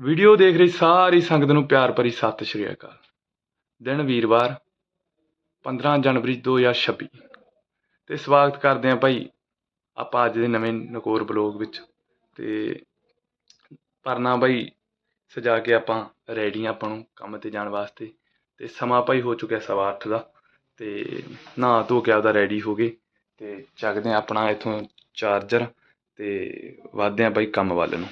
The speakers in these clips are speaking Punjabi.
ਵੀਡੀਓ ਦੇਖ ਰਹੀ ਸਾਰੀ ਸੰਗਤ ਨੂੰ ਪਿਆਰ ਭਰੀ ਸਤਿ ਸ਼੍ਰੀ ਅਕਾਲ। ਦਿਨ ਵੀਰਵਾਰ 15 ਜਨਵਰੀ 2026 ਤੇ ਸਵਾਗਤ ਕਰਦੇ ਹਾਂ ਭਾਈ ਆਪਾਂ ਅੱਜ ਦੇ ਨਵੇਂ ਨਕੋਰ ਬਲੌਗ ਵਿੱਚ। ਤੇ ਪਰਨਾ ਭਾਈ ਸਜਾ ਕੇ ਆਪਾਂ ਰੈਡੀ ਹਾਂ ਆਪਾਂ ਨੂੰ ਕੰਮ ਤੇ ਜਾਣ ਵਾਸਤੇ। ਤੇ ਸਮਾਂ ਭਾਈ ਹੋ ਚੁੱਕਿਆ ਸਵਾ ਅੱਠ ਦਾ। ਤੇ ਨਹਾ ਧੋ ਕੇ ਆਪਦਾ ਰੈਡੀ ਹੋ ਗਏ। ਤੇ ਚੱਕਦੇ ਹਾਂ ਆਪਣਾ ਇੱਥੋਂ ਚਾਰਜਰ ਤੇ ਵੱਧਦੇ ਹਾਂ ਭਾਈ ਕੰਮ ਵੱਲ ਨੂੰ।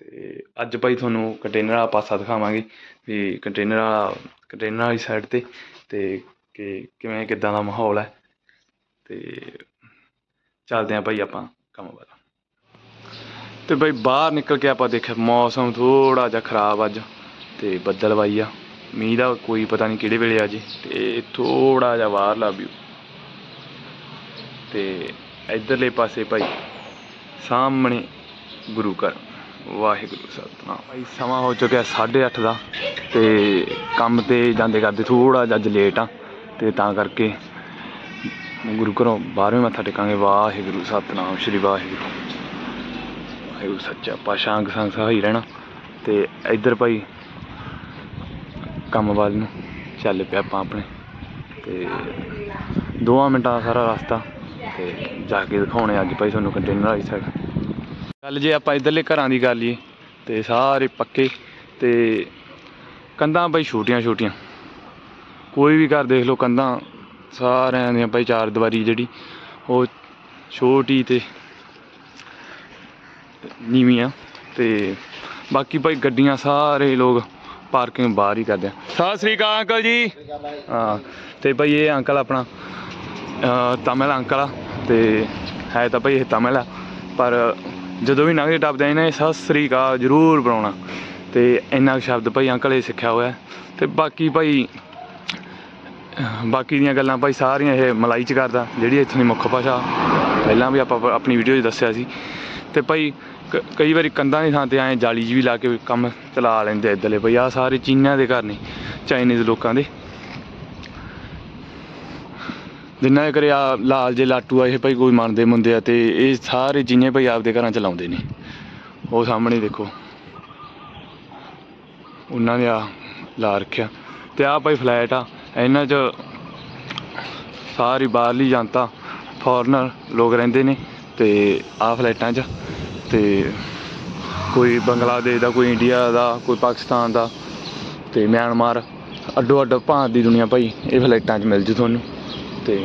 ਅਤੇ ਅੱਜ ਭਾਈ ਤੁਹਾਨੂੰ ਕੰਟੇਨਰ ਵਾਲਾ ਪਾਸਾ ਦਿਖਾਵਾਂਗੇ ਵੀ ਕੰਟੇਨਰ ਵਾਲਾ ਕੰਟੇਨਰ ਵਾਲੀ ਸਾਈਡ ਤੇ ਅਤੇ ਕਿ ਕਿਵੇਂ, ਕਿੱਦਾਂ ਦਾ ਮਾਹੌਲ ਹੈ ਅਤੇ ਚੱਲਦੇ ਹਾਂ ਭਾਈ ਆਪਾਂ ਕੰਮ ਵੱਲ। ਤੇ ਭਾਈ ਬਾਹਰ ਨਿਕਲ ਕੇ ਆਪਾਂ ਦੇਖਿਆ ਮੌਸਮ ਥੋੜਾ ਜਿਹਾ ਖਰਾਬ ਅੱਜ ਤੇ ਬੱਦਲਵਾਈ ਆ, ਮੀਂਹ ਦਾ ਕੋਈ ਪਤਾ ਨਹੀਂ ਕਿਹੜੇ ਵੇਲੇ ਆ ਜੀ ਤੇ ਥੋੜਾ ਜਿਹਾ ਬਾਹਰਲਾ ਵਿਊ ਤੇ ਇਧਰਲੇ ਪਾਸੇ ਭਾਈ ਸਾਹਮਣੇ ਗੁਰੂ ਘਰ। ਵਾਹਿਗੁਰੂ ਸਤਨਾਮ। ਭਾਈ, ਸਮਾਂ ਹੋ ਚੁੱਕਿਆ 8:30 ਦਾ ਤੇ ਕੰਮ ਤੇ ਜਾਂਦੇ ਕਰਦੇ ਥੋੜਾ ਜਿਹਾ ਅੱਜ ਲੇਟ ਆ ਤੇ ਤਾਂ ਕਰਕੇ ਗੁਰੂ ਘਰੋਂ ਬਾਹਰਵੇਂ ਮੱਥਾ ਟੇਕਾਂਗੇ। ਵਾਹਿਗੁਰੂ ਸਤਨਾਮ, ਸ਼੍ਰੀ ਵਾਹਿਗੁਰੂ। ਵਾਹਿਗੁਰੂ ਸੱਚਾ ਪਾਤਸ਼ਾਹ ਅੰਗ ਸੰਗ ਸਹਾਈ ਰਹਿਣਾ। ਤੇ ਇੱਧਰ ਭਾਈ ਕੰਮ ਵੱਲ ਨੂੰ ਚੱਲ ਪਿਆ ਆਪਾਂ ਆਪਣੇ। ਤੇ ਦੋਵਾਂ ਮਿੰਟਾਂ ਦਾ ਸਾਰਾ ਰਸਤਾ ਤੇ ਜਾ ਕੇ ਦਿਖਾਉਣੇ ਅੱਜ ਭਾਈ ਤੁਹਾਨੂੰ ਕੰਟੇਨਰ ਆਈ ਸਾਈਡ ਗੱਲ ਜੇ ਆਪਾਂ ਇਧਰਲੇ ਘਰਾਂ ਦੀ ਕਰ ਲਈਏ ਤੇ ਸਾਰੇ ਪੱਕੇ ਤੇ ਕੰਧਾਂ ਭਾਈ ਛੋਟੀਆਂ ਛੋਟੀਆਂ। ਕੋਈ ਵੀ ਘਰ ਦੇਖ ਲਓ ਕੰਧਾਂ ਸਾਰਿਆਂ ਦੀਆਂ ਭਾਈ ਚਾਰ ਦੀਵਾਰੀ ਜਿਹੜੀ ਉਹ ਛੋਟੀ ਤੇ ਨੀਵੀਂ ਆ ਤੇ ਬਾਕੀ ਭਾਈ ਗੱਡੀਆਂ ਸਾਰੇ ਲੋਕ ਪਾਰਕਿੰਗ ਬਾਹਰ ਹੀ ਕਰਦੇ ਆ। ਸਤਿ ਸ੍ਰੀ ਅਕਾਲ ਅੰਕਲ ਜੀ। ਹਾਂ ਤੇ ਭਾਈ ਇਹ ਅੰਕਲ ਆਪਣਾ ਤਮਿਲ ਅੰਕਲ ਆ ਤੇ ਹੈ ਤਾਂ ਭਾਈ ਇਹ ਤਮਿਲ ਆ ਪਰ ਜਦੋਂ ਵੀ ਲੰਘਦੇ ਟੱਪਦੇ ਇਹਨਾਂ ਨੇ ਸਤਿ ਸ੍ਰੀ ਅਕਾਲ ਜ਼ਰੂਰ ਬੁਲਾਉਣਾ। ਤੇ ਇੰਨਾ ਕੁ ਸ਼ਬਦ ਭਾਈ ਅੰਕਲ ਇਹ ਸਿੱਖਿਆ ਹੋਇਆ। ਤੇ ਬਾਕੀ ਭਾਈ, ਬਾਕੀ ਦੀਆਂ ਗੱਲਾਂ ਭਾਈ ਸਾਰੀਆਂ ਇਹ ਮਲਾਈ ਚ ਕਰਦਾ, ਜਿਹੜੀ ਇੱਥੋਂ ਦੀ ਮੁੱਖ ਭਾਸ਼ਾ। ਪਹਿਲਾਂ ਵੀ ਆਪਾਂ ਆਪਣੀ ਵੀਡੀਓ 'ਚ ਦੱਸਿਆ ਸੀ। ਤੇ ਭਾਈ ਕ- ਕਈ ਵਾਰੀ ਕੰਧਾਂ ਦੀ ਥਾਂ ਤੇ ਐਂ ਜਾਲੀ ਜੀ ਵੀ ਲਾ ਕੇ ਕੰਮ ਚਲਾ ਲੈਂਦੇ ਆ ਇੱਧਰਲੇ। ਭਾਈ ਆ ਸਾਰੇ ਚੀਨਾਂ ਦੇ ਘਰ ਨੇ, ਚਾਈਨੀਜ਼ ਲੋਕਾਂ ਦੇ। ਜਿੰਨਾ ਦੇ ਘਰੇ ਲਾਲ ਜੇ ਲਾਟੂ ਆ, ਇਹ ਭਾਈ ਕੋਈ ਮੰਨਦੇ ਮੁੰਦੇ ਆ ਤੇ ਇਹ ਸਾਰੇ ਚੀਨੇ ਭਾਈ ਆਪਦੇ ਘਰਾਂ ਚ ਲਾਉਂਦੇ ਨੇ। ਉਹ ਸਾਹਮਣੇ ਦੇਖੋ। ਉਹਨਾਂ ਨੇ ਆ ਲਾ ਰੱਖਿਆ। ਤੇ ਆ ਭਾਈ ਫਲੈਟ ਆ। ਇਹਨਾਂ 'ਚ ਸਾਰੀ ਬਾਹਰਲੀ ਜਨਤਾ ਫੋਰਨਰ ਲੋਕ ਰਹਿੰਦੇ ਨੇ ਤੇ ਆ ਫਲੈਟਾਂ 'ਚ। ਤੇ ਕੋਈ ਬੰਗਲਾਦੇਸ਼ ਦਾ, ਕੋਈ ਇੰਡੀਆ ਦਾ, ਕੋਈ ਪਾਕਿਸਤਾਨ ਦਾ ਤੇ ਮਿਆਂਮਾਰ। ਅੱਡੋ ਅੱਡ ਭਾਂਤ ਦੀ ਦੁਨੀਆ ਭਾਈ, ਇਹ ਫਲੈਟਾਂ 'ਚ ਮਿਲ ਜੂ ਤੁਹਾਨੂੰ। ਤੇ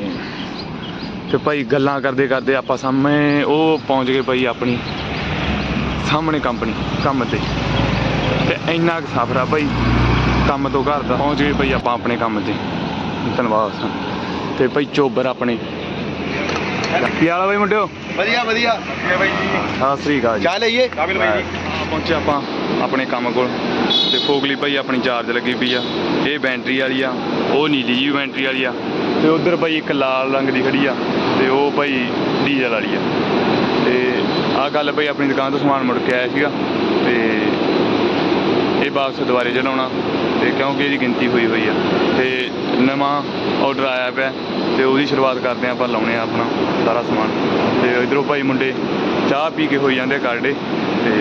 ਤੇ ਭਾਈ ਗੱਲਾਂ ਕਰਦੇ ਕਰਦੇ ਆਪਾਂ ਸਾਹਮਣੇ ਉਹ ਪਹੁੰਚ ਗਏ ਭਾਈ ਆਪਣੀ ਸਾਹਮਣੇ ਕੰਪਨੀ ਕੰਮ ਤੇ। ਤੇ ਇੰਨਾ ਕੁ ਸਫ਼ਰ ਆ ਭਾਈ ਕੰਮ ਤੋਂ ਘਰ ਦਾ। ਪਹੁੰਚ ਗਏ ਭਾਈ ਆਪਾਂ ਆਪਣੇ ਕੰਮ ਤੇ। ਧੰਨਵਾਦ ਤੇ ਭਾਈ ਚੋਬਰ ਆਪਣੇ। ਕੀ ਹਾਲ ਆ ਭਾਈ ਮੁੰਡਿਓ? ਵਧੀਆ ਵਧੀਆ। ਸਤਿ ਸ੍ਰੀ ਅਕਾਲ ਜੀ। ਚਾਹ ਲਈਏ? ਕਾਬਿਲ ਹਾਂ, ਪਹੁੰਚੇ ਆਪਾਂ ਆਪਣੇ ਕੰਮ ਕੋਲ। ਤੇ ਫੋਗਲੀ ਭਾਈ ਆਪਣੀ ਚਾਰਜ ਲੱਗੀ ਪਈ ਆ। ਇਹ ਬੈਟਰੀ ਵਾਲੀ ਆ ਉਹ ਨੀਲੀ ਜੀ ਬੈਟਰੀ ਵਾਲੀ ਆ। ਤੇ ਉਧਰ ਭਾਈ ਇੱਕ ਲਾਲ ਰੰਗ ਦੀ ਖੜੀ ਆ ਤੇ ਉਹ ਭਾਈ ਡੀਜ਼ਲ ਵਾਲੀ ਆ। ਤੇ ਆਹ ਗੱਲ ਭਾਈ ਆਪਣੀ ਦੁਕਾਨ ਤੋਂ ਸਮਾਨ ਮੁੜ ਕੇ ਆਇਆ ਸੀਗਾ ਤੇ ਇਹ ਵਾਪਸ ਦੁਬਾਰੇ ਚਲਾਉਣਾ ਤੇ ਕਿਉਂਕਿ ਇਹਦੀ ਗਿਣਤੀ ਹੋਈ ਹੋਈ ਆ। ਤੇ ਨਵਾਂ ਆਰਡਰ ਆਇਆ ਪਿਆ ਤੇ ਉਹਦੀ ਸ਼ੁਰੂਆਤ ਕਰਦੇ ਆ ਆਪਾਂ, ਲਾਉਣੇ ਆ ਆਪਣਾ ਸਾਰਾ ਸਮਾਨ। ਤੇ ਇਧਰੋਂ ਭਾਈ ਮੁੰਡੇ ਚਾਹ ਪੀ ਕੇ ਹੋਈ ਜਾਂਦੇ ਕਾਰਡੇ ਤੇ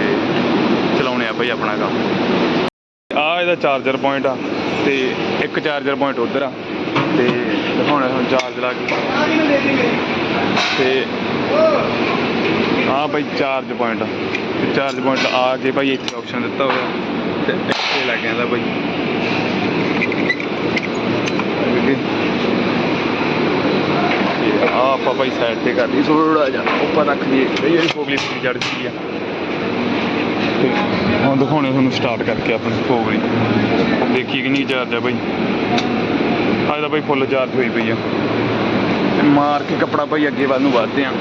ਚਲਾਉਣੇ ਆ ਭਾਈ ਆਪਣਾ ਕੰਮ। ਆ ਇਹਦਾ ਚਾਰਜਰ ਪੁਆਇੰਟ ਆ ਤੇ ਇੱਕ ਚਾਰਜਰ ਪੁਆਇੰਟ ਉਧਰ ਆ ਤੇ ਦਿਖਾਉਣਾ ਹੁਣ ਚਾਰਜ ਲਾ ਕੇ। ਤੇ ਆ ਭਾਈ ਚਾਰਜ ਪੁਆਇੰਟ। ਤੇ ਚਾਰਜ ਪੁਆਇੰਟ ਆ ਕੇ ਭਾਈ ਇੱਥੇ ਆਪਸ਼ਨ ਦਿੱਤਾ ਹੋਇਆ। ਤੇ ਇੱਥੇ ਲੱਗ ਜਾਂਦਾ ਭਾਈ ਆ ਆਪਾਂ ਭਾਈ ਸਾਈਡ ਤੇ ਕਰ ਲਈ ਥੋੜਾ ਜਿਹਾ ਉੱਪਰ ਰੱਖ ਲਈਏ। ਇਹ ਫੋਗਲੀ ਪੂਰੀ ਜੜ ਸੀ ਆ। ਤੇ ਹੁਣ ਦਿਖਾਉਣੇ ਤੁਹਾਨੂੰ ਸਟਾਰਟ ਕਰਕੇ ਆਪਣੀ ਫੋਗਲੀ ਦੇਖੀ ਕਿੰਨੀ ਚਾਰਜ ਆ ਭਾਈ ਅੱਜ ਦਾ ਫੁੱਲ ਚਾਰਜ ਹੋਈ ਪਈ ਆ। ਤੇ ਮਾਰ ਕੇ ਕੱਪੜਾ ਭਾਈ ਅੱਗੇ ਵੱਲ ਨੂੰ ਵੱਧਦੇ ਆ।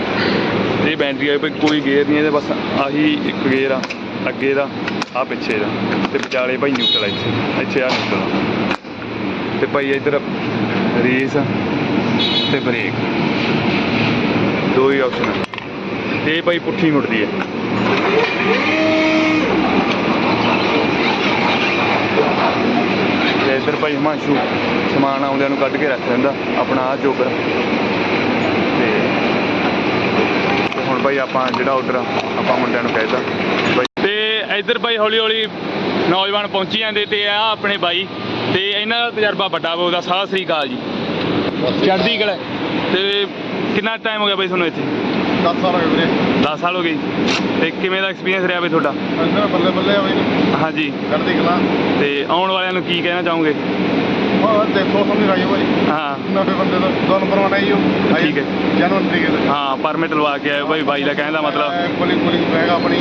ਇਹ ਬੈਟਰੀ ਆ ਭਾਈ ਕੋਈ ਗੇਅਰ ਨਹੀਂ ਇਹਦੇ ਬਸ ਆਹੀ ਇੱਕ ਗੇਅਰ ਆ, ਅੱਗੇ ਦਾ ਆ ਪਿੱਛੇ ਦਾ। ਤੇ ਵਿਚਾਲੇ ਭਾਈ ਨਿਊਟਰਲ ਆ ਇੱਥੇ ਇੱਥੇ ਆ। ਨਿਊਟਰਲ ਤੇ ਭਾਈ ਇੱਧਰ ਰੇਸ ਤੇ ਬ੍ਰੇਕ ਦੋ ਹੀ ਆਪਸ਼ਨ ਤੇ ਭਾਈ ਪੁੱਠੀ ਮੁੜਦੀ ਹੈ ਇੱਧਰ ਭਾਈ ਹਿਮਾਂਸ਼ੂ ਸਮਾਨ ਆਉਂਦਿਆਂ ਨੂੰ ਕੱਢ ਕੇ ਰੱਖ ਲੈਂਦਾ, ਆਪਣਾ ਆ ਜੋਗਰ। ਤੇ ਹੁਣ ਭਾਈ ਆਪਾਂ ਜਿਹੜਾ ਆਰਡਰ ਆਪਾਂ ਮੁੰਡਿਆਂ ਨੂੰ ਕਹਿਤਾ ਭਾਈ ਤੇ ਇੱਧਰ ਭਾਈ ਹੌਲੀ ਹੌਲੀ ਨੌਜਵਾਨ ਪਹੁੰਚੀ ਜਾਂਦੇ ਤੇ ਆ ਆਪਣੇ ਬਾਈ। ਤੇ ਇਹਨਾਂ ਦਾ ਤਜਰਬਾ ਵੱਡਾ ਬਹੁਤਾ ਸਤਿ ਸ੍ਰੀ ਅਕਾਲ ਜੀ। ਚੜ੍ਹਦੀ ਕਲਾ। ਤੇ ਕਿੰਨਾ ਟਾਈਮ ਹੋ ਗਿਆ ਬਾਈ ਤੁਹਾਨੂੰ ਇੱਥੇ? 10 ਸਾਲ ਹੋ ਗਏ ਵੀਰੇ। 10 ਸਾਲ ਹੋ ਗਏ ਤੇ ਕਿਵੇਂ ਦਾ ਐਕਸਪੀਰੀਅੰਸ ਰਿਹਾ ਬਈ ਤੁਹਾਡਾ? ਅੰਦਰ ਬੱਲੇ ਬੱਲੇ ਆ ਬਈ ਹਾਂਜੀ। ਚੜ੍ਹਦੀ ਕਲਾ। ਤੇ ਆਉਣ ਵਾਲਿਆਂ ਨੂੰ ਕੀ ਕਹਿਣਾ ਚਾਹੋਗੇ? ਉਹ ਦੇਖੋ ਸਮਝ ਰਾਈ ਭਾਈ। ਹਾਂ। ਨਵੇਂ ਬੰਦੇ ਦਾ ਦੋ ਨੰਬਰ ਬਣਾ ਹੀ ਹੋ ਠੀਕ ਹੈ। ਜਨਵਰੀ ਤਰੀਕੇ ਦੇ ਹਾਂ ਪਰਮਿਟ ਲਵਾ ਕੇ ਆਇਓ ਭਾਈ ਬਾਈ ਦਾ ਕਹਿਣ ਦਾ ਮਤਲਬ। ਪੁਲਿਸ ਪੁਲਿਸ ਬੈਗ ਆਪਣੀ।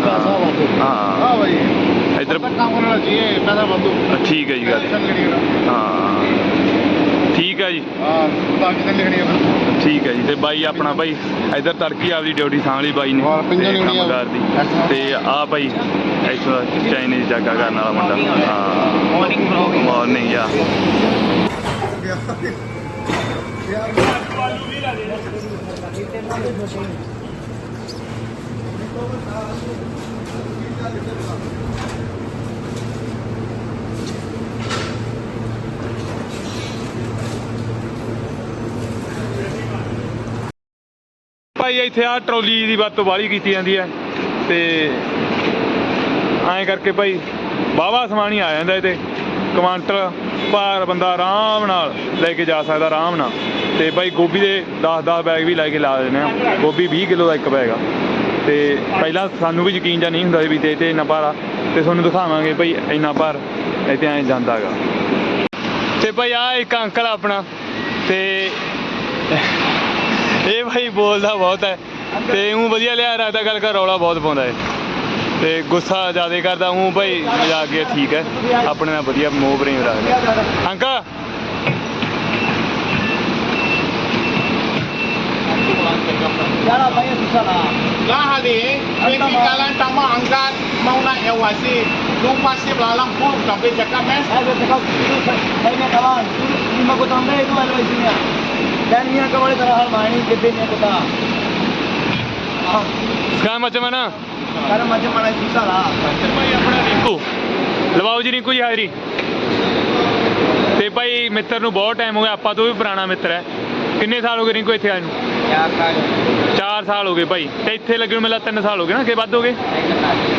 ਹਾਂ ਹਾਂ। ਭਾਈ। ਇੱਧਰ ਕੰਮ ਕਰਨ ਜੀ ਪੈਸਾ ਬੰਦੂ ਠੀਕ ਹੈ ਜੀ ਗੱਲ। ਹਾਂ। ਠੀਕ ਹੈ ਜੀ। ਹਾਂ ਤਾਂ ਕਿਤੇ ਲਿਖਣੀ ਹੈ ਫਿਰ। ਠੀਕ ਹੈ ਜੀ ਤੇ ਬਾਈ ਆਪਣਾ ਬਾਈ ਇੱਧਰ ਤੜਕੀ ਆਪਦੀ ਡਿਊਟੀ ਸਾਂਭਲੀ ਬਾਈ ਨੇ। ਤੇ ਆ। ਕੰਮਕਾਰ ਦੀ ਤੇ ਆ ਬਾਈ ਇੱਥੋਂ ਚਾਈਨੀਜ਼ ਜਾਗਾ ਕਰਨ ਵਾਲਾ ਮੁੰਡਾ। ਹਾਂ। ਮਾਰਨਿੰਗ ਮਾਰਨਿੰਗ ਆ ਭਾਈ, ਇੱਥੇ ਆ ਟਰੋਲੀ ਦੀ ਵੱਧ ਤੋਂ ਬਾਹਲੀ ਕੀਤੀ ਜਾਂਦੀ ਹੈ ਤੇ ਐਂ ਕਰਕੇ ਭਾਈ ਵਾਹਵਾ ਸਮਾਨ ਹੀ ਆ ਜਾਂਦਾ ਇਹਦੇ ਕੁਆਂਟਲ ਭਾਰ ਬੰਦਾ ਆਰਾਮ ਨਾਲ ਲੈ ਕੇ ਜਾ ਸਕਦਾ, ਆਰਾਮ ਨਾਲ। ਤੇ ਭਾਈ ਗੋਭੀ ਦੇ 10-10 ਬੈਗ ਵੀ ਲੈ ਕੇ ਲਾ ਦਿੰਦੇ ਆ। ਗੋਭੀ 20 ਕਿਲੋ ਦਾ ਇੱਕ ਬੈਗ ਆ। ਤੇ ਪਹਿਲਾਂ ਸਾਨੂੰ ਵੀ ਯਕੀਨ ਜਾਂ ਨਹੀਂ ਹੁੰਦਾ ਸੀ ਵੀ ਤੇ ਤੇ ਇੰਨਾ ਭਾਰ ਆ। ਤੇ ਤੁਹਾਨੂੰ ਦਿਖਾਵਾਂਗੇ ਭਾਈ ਇੰਨਾ ਭਾਰ ਇੱਥੇ ਐਂ ਜਾਂਦਾ ਹੈਗਾ। ਤੇ ਭਾਈ ਆ ਇੱਕ ਅੰਕਲ ਆਪਣਾ। ਤੇ ਇਹ ਭਾਈ ਬੋਲਦਾ ਬਹੁਤ ਹੈ ਤੇ ਉਹ ਵਧੀਆ ਲਿਆ ਰੱਖਦਾ ਗੱਲ ਕਰ ਰੌਲਾ ਬਹੁਤ ਪਾਉਂਦਾ ਹੈ ਤੇ ਗੁੱਸਾ ਜ਼ਿਆਦਾ ਕਰਦਾ ਉਹ ਭਾਈ ਮਜ਼ਾਕ ਗਿਆ ਠੀਕ ਹੈ ਆਪਣੇ ਨਾਲ ਵਧੀਆ ਮੋਹ ਪ੍ਰੇਮ ਰੱਖਦਾ uncle Lahali, pintinggalan tama angkat mau nak ewasi, lupa si belalang pun tapi cakap mes. Saya cakap itu saya kawan, itu lima kota anda itu ada di sini. Dan ini yang kembali terhal main gede nya kota. Ah, ਸਕਾ ਮਚਮਨਾ karena macam mana susah lah. ਭਾਈ ਆਪਣਾ ਰਿੰਕੂ। ਲਵਾਓ ਜੀ ਰਿੰਕੂ ਜੀ ਹਾਜ਼ਰੀ। ਤੇ ਭਾਈ ਮਿੱਤਰ ਨੂੰ ਬਹੁਤ ਟਾਈਮ ਹੋ ਗਿਆ ਆਪਾਂ ਤੋਂ ਵੀ ਪੁਰਾਣਾ ਮਿੱਤਰ ਹੈ। ਕਿੰਨੇ ਸਾਲ ਹੋ ਗਏ ਰਿੰਕੂ ਇੱਥੇ ਆਏ ਨੂੰ? Ya kan. 4 ਸਾਲ ਹੋ ਗਏ ਭਾਈ। ਤੇ ਇੱਥੇ ਲੱਗੇ ਨੂੰ ਮੇਲਾ 3 ਸਾਲ ਹੋ ਗਏ ਨਾ ਕਿ ਵੱਧ ਹੋ ਗਏ?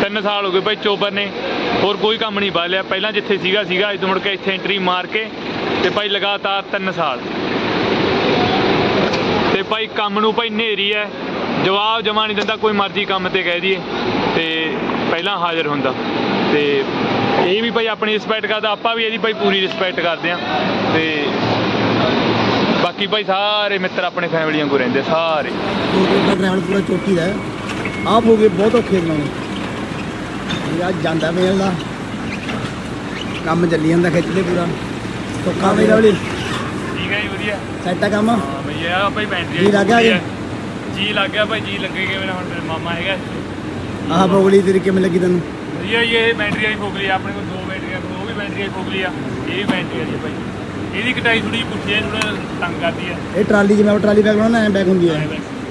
3 ਸਾਲ। ਹੋ ਗਏ ਭਾਈ ਚੋਬਰ ਨੇ। ਹੋਰ ਕੋਈ ਕੰਮ ਨਹੀਂ ਬਾਲਿਆ। ਪਹਿਲਾਂ ਜਿੱਥੇ ਸੀਗਾ ਸੀਗਾ ਇਦੋਂ ਮੁੜ ਕੇ ਇੱਥੇ ਐਂਟਰੀ ਮਾਰ ਕੇ ਤੇ ਭਾਈ ਲਗਾਤਾਰ 3 ਸਾਲ। ਤੇ ਭਾਈ ਕੰਮ ਨੂੰ ਭਾਈ ਨੇਰੀ ਹੈ ਜਵਾਬ ਜਮਾ ਨਹੀਂ ਦਿੰਦਾ ਕੋਈ ਮਰਜ਼ੀ ਕੰਮ ਤੇ ਕਹਿ ਦਈਏ। ਤੇ ਪਹਿਲਾਂ ਹਾਜ਼ਰ ਹੁੰਦਾ। ਤੇ ਇਹ ਵੀ ਭਾਈ ਆਪਣੀ ਰਿਸਪੈਕਟ ਕਰਦਾ। ਆਪਾਂ ਵੀ ਇਹਦੀ ਭਾਈ ਪੂਰੀ ਰਿਸਪੈਕਟ ਕਰਦੇ ਆ। ਤੇ ਬਾਕੀ ਭਾਈ ਸਾਰੇ ਮਿੱਤਰ ਆਪਣੇ ਫੈਮਲੀਆਂ ਕੋ ਰਹਿੰਦੇ ਸਾਰੇ। ਦਾ ਡਰਾਈਵਰ ਪੂਰਾ ਚੋਟੀ ਦਾ ਹੈ। ਆਪ ਹੋ ਗਏ ਬਹੁਤ ਔਖੇ ਬਣਾਉਣੇ ਮੇਰਾ ਜਾਂਦਾ ਮੇਲ ਦਾ ਕੰਮ ਚੱਲੀ ਜਾਂਦਾ ਖਿੱਚਦੇ ਪੂਰਾ। ਧੋਖਾ ਮੇਰਾ ਵਾਲੀ ਠੀਕ ਹੈ ਜੀ ਵਧੀਆ। ਸੈੱਟ ਆ ਕੰਮ। ਹਾਂ ਬਈ ਆ ਭਾਈ ਬੈਟਰੀ ਜੀ ਲੱਗ ਗਿਆ ਜੀ? ਜੀ। ਲੱਗ ਗਿਆ ਭਾਈ ਜੀ ਲੱਗੇਗਾ ਮੇਰਾ ਹੁਣ ਮੇਰੇ ਮਾਮਾ ਹੈਗਾ ਆਹ ਬੋਗਲੀ ਤੇਰੀ ਕਿਵੇਂ ਲੱਗੀ ਤੈਨੂੰ? ਜੀ ਇਹ ਬੈਟਰੀ ਵਾਲੀ ਫੋਕਲੀ ਆ ਆਪਣੇ ਕੋਲ ਦੋ ਬੈਟਰੀਆਂ ਉਹ ਵੀ ਬੈਟਰੀ ਵਾਲੀ ਫੋਕਲੀ ਆ ਇਹ ਵੀ ਬੈਟਰੀ ਵਾਲੀ ਆ ਭਾਈ। ਇਹਦੀ ਕਟਾਈ ਥੋੜੀ ਪੁੱਠੀ ਹੈ ਥੋੜਾ ਤੰਗ ਕਰਦੀ ਹੈ ਇਹ ਟਰਾਲੀ ਜਿਵੇਂ ਟਰਾਲੀ ਬੈਗ ਬਣਾਉਣਾ ਐ ਬੈਗ ਹੁੰਦੀ ਐਂ।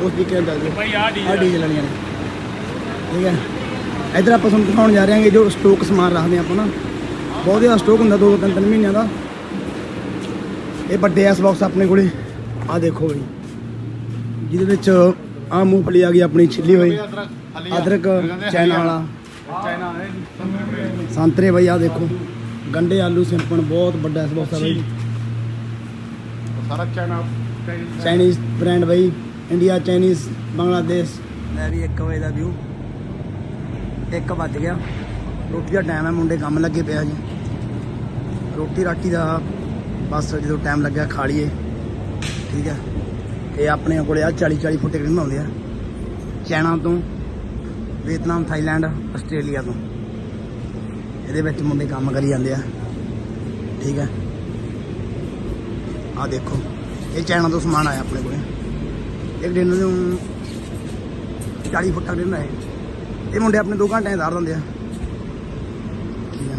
ਉਸ ਦੀ ਕਿਵੇਂ ਚੱਲਦੀ ਭਾਈ ਆ ਆ। ਡੀਜ਼ਲ ਡੀਜ਼ਲ ਵਾਲੀਆਂ ਨੇ ਠੀਕ ਹੈ। ਇਧਰ ਆਪਾਂ ਤੁਹਾਨੂੰ ਦਿਖਾਉਣ ਜਾ ਰਹੇ ਹਾਂਗੇ ਜੋ ਸਟਾਕ ਸਮਾਨ ਰੱਖਦੇ ਆਪਾਂ ਨਾ। ਬਹੁਤ ਜ਼ਿਆਦਾ ਸਟਾਕ ਹੁੰਦਾ ਦੋ ਦੋ ਤਿੰਨ ਤਿੰਨ ਮਹੀਨਿਆਂ ਦਾ। ਇਹ ਵੱਡੇ ਐਸ ਬਾਕਸ ਆਪਣੇ ਕੋਲੇ। ਆ ਦੇਖੋ ਬਈ। ਜਿਹਦੇ ਵਿੱਚ ਆ ਮੂੰਗਫਲੀ ਆ ਗਈ ਆਪਣੀ ਛਿੱਲੀ ਹੋਈ। ਅਦਰਕ ਚਾਈਨਾ ਵਾਲਾ। ਸੰਤਰੇ ਬਈ ਆ ਦੇਖੋ। ਗੰਡੇ ਆਲੂ ਸਿੰਪਣ ਬਹੁਤ ਵੱਡਾ ਆ ਬਈ। ਸਾਰਾ ਚਾਈਨਾ ਚਾਈਨੀਜ਼ ਬ੍ਰਾਂਡ ਬਈ। ਇੰਡੀਆ ਚਾਈਨੀਜ਼ ਬੰਗਲਾਦੇਸ਼ ਲੈ ਵੀ 1 ਵਜੇ ਦਾ ਵਿਊ 1 ਵੱਜ ਗਿਆ। ਰੋਟੀ ਦਾ ਟਾਈਮ ਹੈ ਮੁੰਡੇ ਕੰਮ ਲੱਗੇ ਪਿਆ ਜੀ। ਰੋਟੀ ਰਾਟੀ ਦਾ ਬਸ ਜਦੋਂ ਟਾਈਮ ਲੱਗਿਆ ਖਾ ਲਈਏ। ਠੀਕ ਹੈ ਇਹ ਆਪਣੇ ਕੋਲੇ ਆ 40 40 ਫੁੱਟ ਟਿਕਟ ਆਉਂਦੇ ਆ। ਚਾਈਨਾ ਤੋਂ ਵੀਅਤਨਾਮ, ਥਾਈਲੈਂਡ, ਆਸਟ੍ਰੇਲੀਆ ਤੋਂ। ਇਹਦੇ ਵਿੱਚ ਮੁੰਡੇ ਕੰਮ ਕਰੀ ਜਾਂਦੇ ਆ। ਠੀਕ ਹੈ ਆ ਦੇਖੋ, ਇਹ ਚਾਈਨਾ ਤੋਂ ਸਮਾਨ ਆਇਆ ਆਪਣੇ ਕੋਲੇ। ਇੱਕ ਦਿਨ ਨੂੰ 40 ਫੁੱਟ ਤੱਕ ਦਿਨ ਹੈ ਇਹ ਮੁੰਡੇ ਆਪਣੇ 2 ਘੰਟੇ ਧਾਰ ਦਿੰਦੇ ਆ। ਠੀਕ ਆ?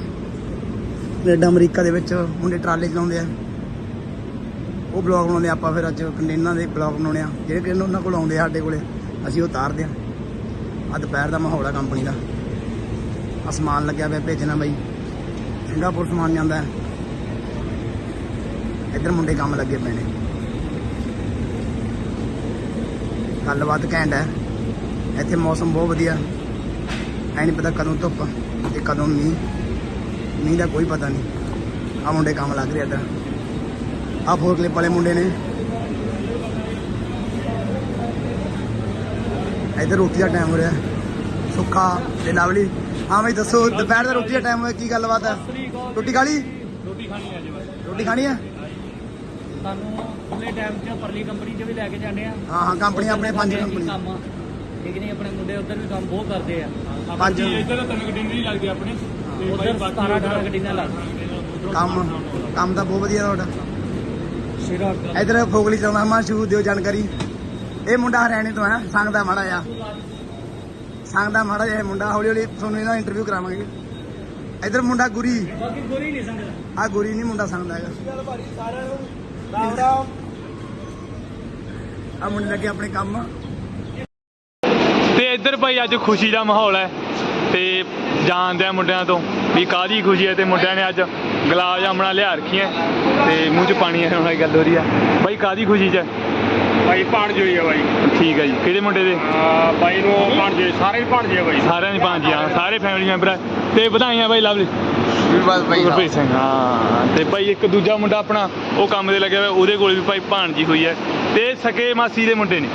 ਕੈਨੇਡਾ ਅਮਰੀਕਾ ਦੇ ਵਿੱਚ ਮੁੰਡੇ ਟਰਾਲੇ ਚਲਾਉਂਦੇ ਆ। ਉਹ ਬਲੌਗ ਬਣਾਉਂਦੇ ਆ, ਆਪਾਂ ਫਿਰ ਅੱਜ ਕੰਟੇਨਾਂ ਦੇ ਬਲੌਗ ਬਣਾਉਣੇ ਆ ਜਿਹੜੇ ਕਿ ਉਹਨਾਂ ਕੋਲ ਆਉਂਦੇ ਆ ਸਾਡੇ ਕੋਲੇ ਅਸੀਂ ਉਹ ਉਤਾਰਦੇ ਆ ਆ ਦੁਪਹਿਰ ਦਾ ਮਾਹੌਲ ਆ ਕੰਪਨੀ ਦਾ। ਆ ਸਮਾਨ ਲੱਗਿਆ ਪਿਆ ਭੇਜਣਾ ਬਈ। ਸਿੰਗਾਪੁਰ ਸਮਾਨ ਜਾਂਦਾ ਹੈ। ਇੱਧਰ ਮੁੰਡੇ ਕੰਮ ਲੱਗੇ ਪਏ ਨੇ। ਗੱਲਬਾਤ ਘੈਂਟ ਹੈ। ਇੱਥੇ ਮੌਸਮ ਬਹੁਤ ਵਧੀਆ। ਐ ਨਹੀਂ ਪਤਾ ਕਦੋਂ ਧੁੱਪ ਤੇ ਕਦੋਂ ਮੀਂਹ। ਮੀਂਹ ਦਾ ਕੋਈ ਪਤਾ ਨਹੀਂ। ਆ ਮੁੰਡੇ ਕੰਮ ਲੱਗ ਰਿਹਾ ਇੱਧਰ। ਆ ਫੋਰ ਕਲਿੱਪ ਵਾਲੇ ਮੁੰਡੇ ਨੇ। ਇੱਧਰ ਰੋਟੀ ਦਾ ਟਾਈਮ ਹੋ ਰਿਹਾ। ਸੁੱਖਾ ਤੇ ਲਵਲੀ। ਹਾਂ ਬਈ ਦੱਸੋ ਦੁਪਹਿਰ ਦਾ ਰੋਟੀ ਦਾ ਟਾਈਮ ਹੋਇਆ ਕੀ ਗੱਲਬਾਤ ਹੈ ਰੋਟੀ ਖਾ ਲਈ? ਰੋਟੀ ਖਾਣੀ ਹੈ ਜੀ ਬਸ। ਰੋਟੀ ਖਾਣੀ ਹੈ ਸਾਨੂੰ ਖੁੱਲੇ ਟਾਈਮ 'ਚ ਪਰਲੀ ਕੰਪਨੀ 'ਚ ਵੀ ਲੈ ਕੇ ਜਾਂਦੇ ਆ। ਹਾਂ ਹਾਂ ਕੰਪਨੀ ਆਪਣੇ ਪੰਜ ਕੰਪਨੀ ਕੰਮ ਆ। ਠੀਕ ਨਹੀਂ ਆਪਣੇ ਮੁੰਡੇ ਉੱਧਰ ਵੀ ਕੰਮ ਬਹੁਤ ਕਰਦੇ ਆ। ਪੰਜ। ਇੱਧਰ ਤਾਂ ਤਿੰਨ ਗੱਡੀ ਨਹੀਂ ਲੱਗਦੀ ਆਪਣੇ। ਉੱਧਰ 17 18 ਗੱਡੀਆਂ ਲੱਗਦੀਆਂ ਕੰਮ ਕੰਮ ਤਾਂ ਬਹੁਤ ਵਧੀਆ ਤੁਹਾਡਾ। ਇਧਰ ਫੋਗਲੀ ਚਲਾਉਣਾ ਮਾਸ਼ੂ ਦਿਓ ਜਾਣਕਾਰੀ। ਇਹ ਮੁੰਡਾ ਹਰਿਆਣੇ ਤੋਂ ਹੈ ਸੰਗ ਦਾ ਮਾੜਾ ਆ ਸੰਗ ਦਾ ਮਾੜਾ ਜਿਹਾ ਇਹ ਮੁੰਡਾ ਹੌਲੀ ਹੌਲੀ ਤੁਹਾਨੂੰ ਇਹਦਾ ਇੰਟਰਵਿਊ ਕਰਾਵਾਂਗੇ। ਇਧਰ ਮੁੰਡਾ ਗੁਰੀ। ਬਾਕੀ ਗੋਰੀ ਨਹੀਂ ਸੰਗਦਾ ਆ ਗੁਰੀ ਨਹੀਂ ਮੁੰਡਾ ਸੰਗ ਦਾ ਹੈਗਾ। ਆ ਮੁੰਡੇ ਲੱਗੇ ਆਪਣੇ ਕੰਮ। ਤੇ ਇੱਧਰ ਭਾਈ ਅੱਜ ਖੁਸ਼ੀ ਦਾ ਮਾਹੌਲ ਹੈ। ਤੇ ਜਾਣਦੇ ਆ ਮੁੰਡਿਆਂ ਤੋਂ ਵੀ ਕਾਹਦੀ ਖੁਸ਼ੀ ਹੈ ਤੇ ਮੁੰਡਿਆਂ ਨੇ ਅੱਜ। ਗੁਲਾਬ ਜਾਮਣਾ ਲਿਆ ਰੱਖੀਆਂ ਤੇ ਮੂੰਹ 'ਚ ਪਾਣੀ ਆਉਣ ਵਾਲੀ ਗੱਲ ਹੋ ਰਹੀ ਆ। ਭਾਈ ਕਾਹਦੀ ਖੁਸ਼ੀ 'ਚ? ਭਾਈ ਭਾਣ ਜੋਈ ਆ ਭਾਈ ਠੀਕ ਹੈ ਜੀ। ਕਿਹੜੇ ਮੁੰਡੇ ਦੇ? ਆ ਭਾਈ ਨੂੰ ਭਾਣ ਜੋਈ ਸਾਰੇ ਹੀ ਭਾਣ ਆ ਭਾਈ ਸਾਰਿਆਂ ਦੀ ਭਾਂਜੀ ਆ ਸਾਰੇ ਫੈਮਿਲੀ ਮੈਂਬਰ ਆ। ਤੇ ਵਧਾਈਆਂ ਭਾਈ ਲਵਲੀ। ਗੁਰਪ੍ਰੀਤ ਸਿੰਘ ਹਾਂ। ਤੇ ਭਾਈ ਇੱਕ ਦੂਜਾ ਮੁੰਡਾ ਆਪਣਾ ਉਹ ਕੰਮ ਦੇ ਲੱਗਿਆ ਹੋਇਆ ਉਹਦੇ ਕੋਲ ਵੀ ਭਾਈ ਭਾਣਜੀ ਹੋਈ ਹੈ ਤੇ ਸਕੇ ਮਾਸੀ ਦੇ ਮੁੰਡੇ ਨੇ।